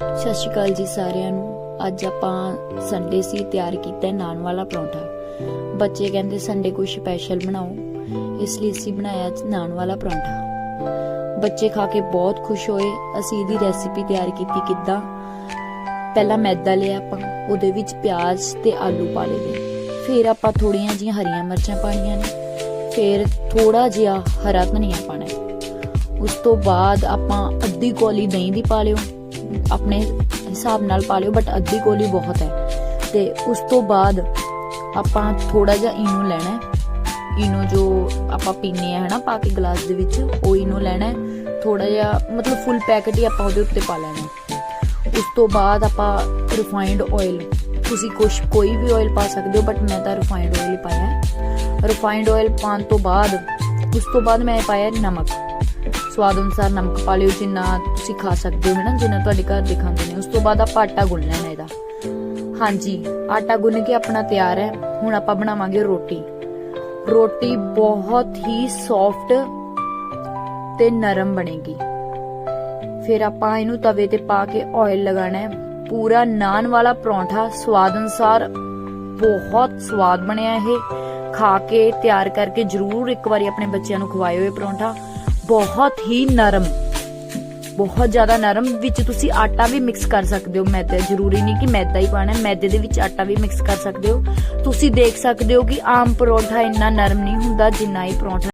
ਸਤਿ ਸ਼੍ਰੀ ਅਕਾਲ ਜੀ ਸਾਰਿਆਂ ਨੂੰ। ਅੱਜ ਆਪਾਂ ਸੰਡੇ ਸੀ, ਤਿਆਰ ਕੀਤਾ ਨਾਨ ਵਾਲਾ ਪਰੌਂਠਾ। ਬੱਚੇ ਕਹਿੰਦੇ ਸੰਡੇ ਕੋਈ ਸਪੈਸ਼ਲ ਬਣਾਓ। ਇਸ ਲਈ ਅਸੀਂ ਬਣਾਇਆ ਨਾਨ ਵਾਲਾ ਪਰੌਂਠਾ। ਬੱਚੇ ਖਾ ਕੇ ਬਹੁਤ ਖੁਸ਼ ਹੋਏ। ਅਸੀਂ ਇਹਦੀ ਰੈਸਿਪੀ ਤਿਆਰ ਕੀਤੀ ਕਿੱਦਾਂ? ਪਹਿਲਾਂ ਮੈਦਾ ਲਿਆ ਆਪਾਂ, ਉਹਦੇ ਵਿੱਚ ਪਿਆਜ਼ ਤੇ ਆਲੂ ਪਾ ਲਏ ਫਿਰ ਆਪਾਂ ਥੋੜੀਆਂ ਜੀਆਂ ਹਰੀਆਂ ਮਿਰਚਾਂ ਪਾਣੀਆਂ ਨੇ। ਫਿਰ ਥੋੜਾ ਜਿਹਾ ਹਰਾ ਧਨੀਆ ਪਾਣਾ ਉਸ ਤੋਂ ਬਾਅਦ ਆਪਾਂ ਅੱਧੀ ਕੋਲੀ ਦਹੀਂ ਦੀ ਪਾ ਲਿਓ। ਆਪਣੇ ਹਿਸਾਬ ਨਾਲ ਪਾ ਲਿਓ ਬਟ ਅੱਧੀ ਕੋਲੀ ਬਹੁਤ ਹੈ। ਤੇ ਉਸ ਤੋਂ ਬਾਅਦ ਆਪਾਂ ਥੋੜਾ ਜਿਹਾ ਇਨੋ ਲੈਣਾ ਹੈ। ਇਨੋ ਜੋ ਆਪਾਂ ਪੀਨੇ ਆ, ਹਨਾ, ਪਾ ਕੇ ਗਲਾਸ ਦੇ ਵਿੱਚ, ਉਹ ਇਨੋ ਲੈਣਾ ਹੈ। ਥੋੜਾ ਜਿਹਾ, ਮਤਲਬ ਫੁੱਲ ਪੈਕੇਟ ਹੀ ਆਪਾਂ ਉਹਦੇ ਉੱਤੇ ਪਾ ਲੈਣਾ ਉਸ ਤੋਂ ਬਾਅਦ ਆਪਾਂ ਰਿਫਾਈਨਡ ਆਇਲ ਤੁਸੀਂ ਕੁਛ, ਕੋਈ ਵੀ ਆਇਲ ਪਾ ਸਕਦੇ ਹੋ ਬਟ ਮੈਂ ਤਾਂ ਰਿਫਾਈਨਡ ਆਇਲ ਹੀ ਪਾਇਆ ਹੈ। ਰਿਫਾਈਨਡ ਆਇਲ ਪਾਉਣ ਤੋਂ ਬਾਅਦ, ਉਸ ਤੋਂ ਬਾਅਦ ਮੈਂ ਪਾਇਆ ਨਮਕ। ਸਵਾਦ ਅਨੁਸਾਰ ਨਮਕ ਪਾ ਲਿਓ, ਜਿੰਨਾ ਤੁਸੀਂ ਖਾ ਸਕਦੇ ਹੋ ਹੈ ਨਾ ਜਿੰਨਾ ਤੁਹਾਡੇ ਘਰ ਦੇ ਖਾਂਦੇ ਨੇ। ਉਸ ਤੋਂ ਬਾਅਦ ਆਪਾਂ ਆਟਾ ਗੁੰਨ ਲੈਣਾ ਇਹਦਾ। ਹਾਂਜੀ, ਆਟਾ ਗੁੰਨ ਕੇ ਆਪਣਾ ਤਿਆਰ ਹੈ। ਹੁਣ ਆਪਾਂ ਬਣਾਵਾਂਗੇ ਰੋਟੀ। ਰੋਟੀ ਬਹੁਤ ਹੀ ਸੌਫਟ ਤੇ ਨਰਮ ਬਣੇਗੀ। ਫਿਰ ਆਪਾਂ ਇਹਨੂੰ ਤਵੇ ਤੇ ਪਾ ਕੇ ਆਇਲ ਲਗਾਣਾ ਹੈ। ਪੂਰਾ ਨਾਨ ਵਾਲਾ ਪਰੌਂਠਾ ਸਵਾਦ ਅਨੁਸਾਰ ਬਹੁਤ ਸਵਾਦ ਬਣਿਆ ਇਹ। ਖਾ ਕੇ ਤਿਆਰ ਕਰਕੇ ਜਰੂਰ ਇੱਕ ਵਾਰੀ ਆਪਣੇ ਬੱਚਿਆਂ ਨੂੰ ਖਵਾਇਓ ਇਹ ਪਰੌਂਠਾ। ਬਹੁਤ ਹੀ ਨਰਮ, ਬਹੁਤ ਜ਼ਿਆਦਾ ਨਰਮ, ਵਿੱਚ ਤੁਸੀਂ ਆਟਾ ਵੀ ਮਿਕਸ ਕਰ ਸਕਦੇ ਹੋ। ਮੈਦਾ, ਜ਼ਰੂਰੀ ਨਹੀਂ ਕਿ ਮੈਦਾ ਹੀ ਪਾਣਾ ਮੈਦੇ ਦੇ ਵਿੱਚ ਆਟਾ ਵੀ ਮਿਕਸ ਕਰ ਸਕਦੇ ਹੋ। ਤੁਸੀਂ ਦੇਖ ਸਕਦੇ ਹੋ ਕਿ ਆਮ ਪਰੌਂਠਾ ਇੰਨਾ ਨਰਮ ਨਹੀਂ ਹੁੰਦਾ ਜਿੰਨਾ ਇਹ ਪਰੌਂਠਾ